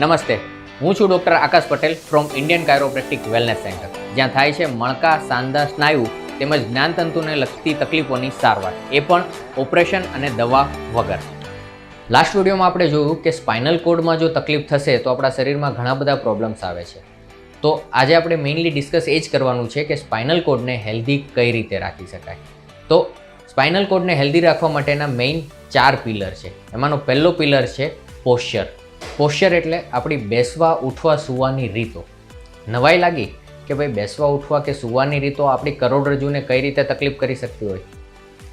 નમસ્તે. હું છું doctor Akash Patel from Indian chiropractic wellness centre. જ્યાં થાય છે મણકા, સાંધા, સ્નાયુ તેમજ જ્ઞાનતંતુને લગતી તકલીફોની સારવાર. એ પણ ઓપરેશન અને દવા વગર. લાસ્ટ વિડીયોમાં આપણે જોયું કે સ્પાઇનલ કોડમાં જો તકલીફ થશે તો આપણા શરીરમાં ઘણા બધા પ્રોબ્લેમ્સ આવે છે. તો આજે આપણે મેઇનલી ડિસ્કસ એ જ કરવાનું છે કે સ્પાઇનલ કોડને હેલ્ધી કઈ રીતે રાખી શકાય. તો સ્પાઇનલ કોડને હેલ્ધી રાખવા માટેના મેઇન ચાર પિલર છે. એમાંનો પહેલો પિલર છે પોશ્ચર પોશ્ચર એટલે આપણી બેસવા, ઉઠવા, સૂવાની રીતો. નવાઈ લાગી કે ભાઈ બેસવા, ઉઠવા કે સૂવાની રીતો આપણી કરોડરજ્જુને કઈ રીતે તકલીફ કરી શકતી હોય?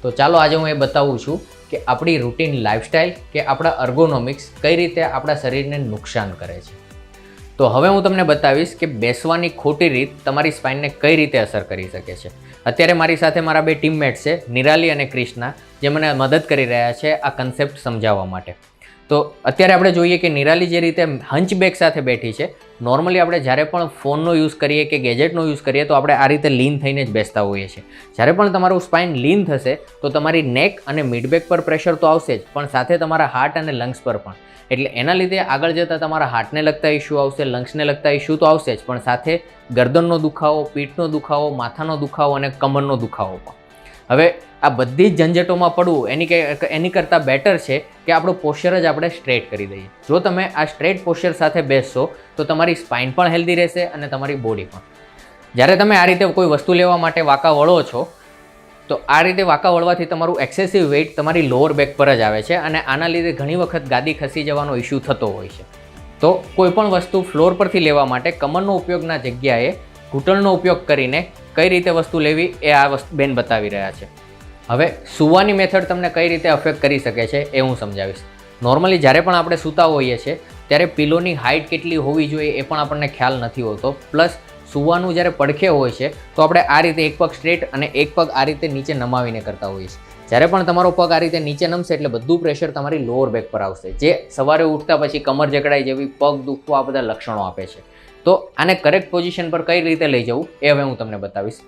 તો ચાલો આજે હું એ બતાવું છું કે આપણી રૂટીન લાઇફસ્ટાઈલ કે આપણા અર્ગોનોમિક્સ કઈ રીતે આપણા શરીરને નુકસાન કરે છે. તો હવે હું તમને બતાવીશ કે બેસવાની ખોટી રીત તમારી સ્પાઇનને કઈ રીતે અસર કરી શકે છે. અત્યારે મારી સાથે મારા બે ટીમમેટ છે, નિરાલી અને ક્રિષ્ના, જે મને મદદ કરી રહ્યા છે આ કન્સેપ્ટ સમજાવવા માટે. તો અત્યારે આપણે જોઈએ કે નિરાલી જે રીતે હંચબેક સાથે બેઠી છે નોર્મલી આપણે જ્યારે પણ ફોનનો યુઝ કરીએ કે ગેજેટનો યુઝ કરીએ તો આપણે આ રીતે લીન થઈને જ બેસતા હોઈએ છીએ. જ્યારે પણ તમારું સ્પાઇન લીન થશે, તો તમારી નેક અને મિડબેક પર પ્રેશર તો આવશે જ, પણ સાથે તમારા હાર્ટ અને લંગ્સ પર પણ. એટલે એના લીધે આગળ જતાં તમારા હાર્ટને લગતા ઇસ્યુ આવશે લંગ્સને લગતા ઇસ્યુ તો આવશે જ, પણ સાથે ગરદનનો દુખાવો, પીઠનો દુખાવો, માથાનો દુખાવો અને કમરનો દુખાવો પણ. હવે આ બધી જ ઝંઝટોમાં પડવું એની એની કરતાં બેટર છે કે આપણું પોશ્ચર જ આપણે સ્ટ્રેટ કરી દઈએ. જો તમે આ સ્ટ્રેટ પોશ્ચર સાથે બેસશો, તો તમારી સ્પાઇન પણ હેલ્ધી રહેશે અને તમારી બોડી પણ. જ્યારે તમે આ રીતે કોઈ વસ્તુ લેવા માટે વાંકા વળો છો, તો આ રીતે વાંકા વળવાથી તમારું એક્સેસિવ વેઇટ તમારી લોઅર બેક પર જ આવે છે અને આના લીધે ઘણી વખત ગાદી ખસી જવાનો ઇસ્યુ થતો હોય છે. તો કોઈપણ વસ્તુ ફ્લોર પરથી લેવા માટે કમરનો ઉપયોગના જગ્યાએ ઘૂંટણનો ઉપયોગ કરીને કઈ રીતે વસ્તુ લેવી એ આ વસ્તુ બેન બતાવી રહ્યા છે. હવે સૂવાની મેથડ તમને કઈ રીતે અફેક્ટ કરી શકે છે એ હું સમજાવીશ. નોર્મલી જ્યારે પણ આપણે સૂતા હોઈએ છીએ, ત્યારે પિલોની હાઇટ કેટલી હોવી જોઈએ એ પણ આપણને ખ્યાલ નથી હોતો. પ્લસ સૂવાનું જ્યારે પડખે હોય છે, તો આપણે આ રીતે એક પગ સ્ટ્રેટ અને એક પગ આ રીતે નીચે નમાવીને કરતા હોઈએ છીએ. જ્યારે પણ તમારો પગ આ રીતે નીચે નમશે એટલે બધું પ્રેશર તમારી લોઅર બેક પર આવશે. જે સવારે ઉઠતા પછી કમર જકડાઈ જેવી પગ દુખવા આ બધા લક્ષણો આપે છે. તો આને કરેક્ટ પોઝિશન પર કઈ રીતે લઈ જવું એ હવે હું તમને બતાવીશ.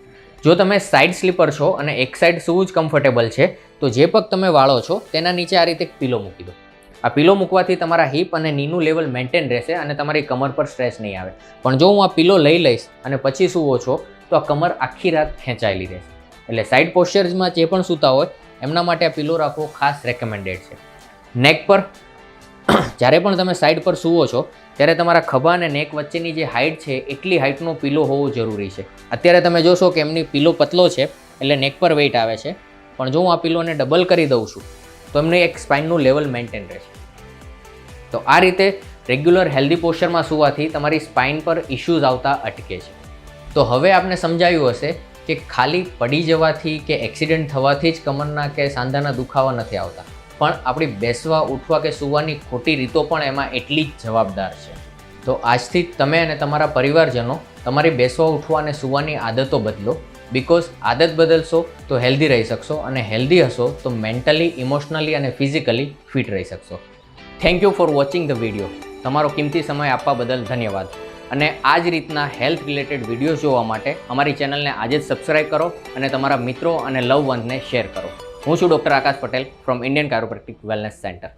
જો તમે સાઇડ સ્લીપર છો અને એક સાઇડ સૂવું જ કમ્ફર્ટેબલ છે, તો જે પગ તમે વાળો છો તેના નીચે આ રીતે પીલો મૂકી દો. આ પીલો મૂકવાથી તમારા હિપ અને નીનું લેવલ મેન્ટેન રહેશે અને તમારી કમર પર સ્ટ્રેસ નહીં આવે. પણ જો હું આ પીલો લઈ લઈશ અને પછી સૂવો છો તો આ કમર આખી રાત ખેંચાયેલી રહેશે. એટલે સાઇડ પોસ્ચર્સમાં જે પણ સૂતા હોય, એમના માટે આ પીલો રાખવો ખાસ રેકમેન્ડેડ છે. નેક પર, જ્યારે પણ તમે સાઈડ પર સૂવો છો ત્યારે તમારા ખભા અને નેક વચ્ચેની જે હાઇટ છે, એટલી હાઇટનો પીલો હોવો જરૂરી છે. અત્યારે તમે જોશો કે એમની પીલો પતલો છે, એટલે નેક પર વેઇટ આવે છે. પણ જો હું આ પીલોને ડબલ કરી દઉં છું, તો એમને એક સ્પાઇનનું લેવલ મેન્ટેન રહેશે. તો આ રીતે રેગ્યુલર હેલ્ધી પોસ્ચરમાં સુવાથી તમારી સ્પાઇન પર ઇશ્યુઝ આવતા અટકે છે. તો હવે આપને સમજાયું હશે કે ખાલી પડી જવાથી કે એક્સિડન્ટ થવાથી જ કમરના કે સાંધાના દુખાવા નથી આવતા. પણ આપણી બેસવા, ઉઠવા કે સૂવાની ખોટી રીતો પણ એમાં એટલી જ જવાબદાર છે. તો આજથી તમે અને તમારા પરિવારજનો તમારી બેસવા, ઉઠવા અને સૂવાની આદતો બદલો. બિકોઝ આદત બદલશો તો હેલ્ધી રહી શકશો અને હેલ્ધી હશો તો મેન્ટલી ઇમોશનલી અને ફિઝિકલી ફિટ રહી શકશો. Thank you for watching the video તમારો કિંમતી સમય આપવા બદલ ધન્યવાદ. અને આ જ રીતના હેલ્થ રિલેટેડ વીડિયો જોવા માટે અમારી ચેનલને આજે જ સબસ્ક્રાઈબ કરો અને તમારા મિત્રો અને લવ વંતને શેર કરો. હું છું doctor Akash Patel from Indian chiropractic wellness centre